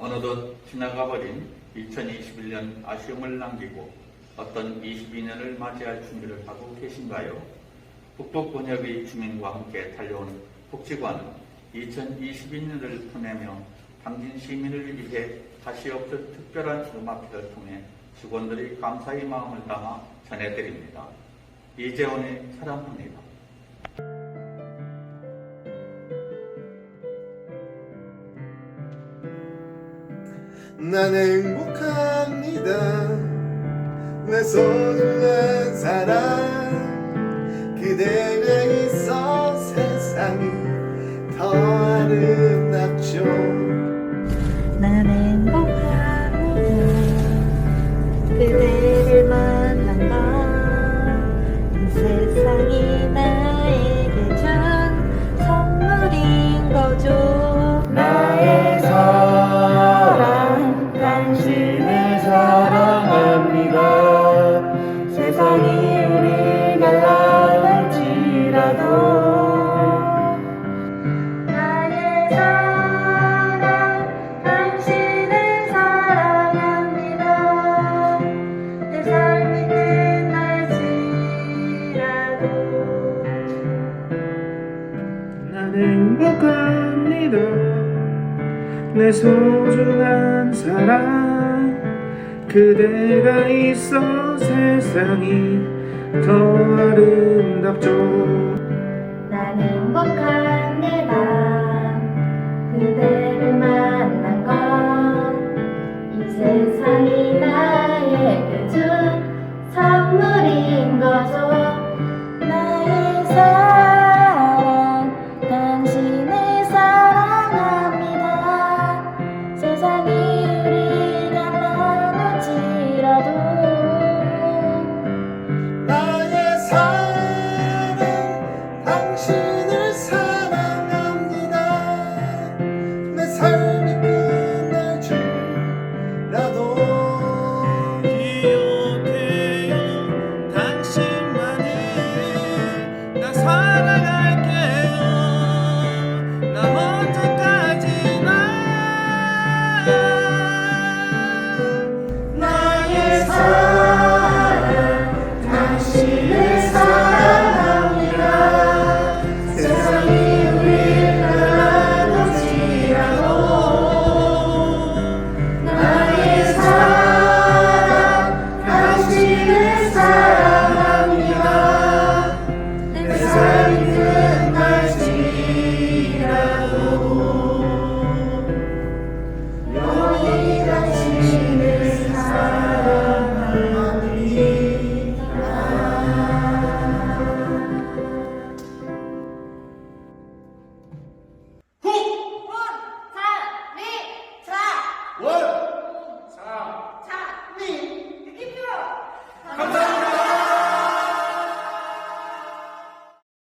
어느덧 지나가버린 2021년 아쉬움을 남기고 어떤 22년을 맞이할 준비를 하고 계신가요? 북북 번역의 주민과 함께 달려온 복지관은 2022년을 보내며 당진 시민을 위해 다시 없을 특별한 음악회를 통해 직원들이 감사의 마음을 담아 전해드립니다. 이재원의 사랑합니다. 난 행복합니다 내 소중한 사랑 그대가 있어 세상이 더 아름답죠 난 행복합니다. 그대를 만난 건이 세상이 나에게 준 선물인 거죠. 난 행복합니다. 내 소중한 사랑 그대가 있어 세상이 더 아름답죠. 난 행복합니다 Lord.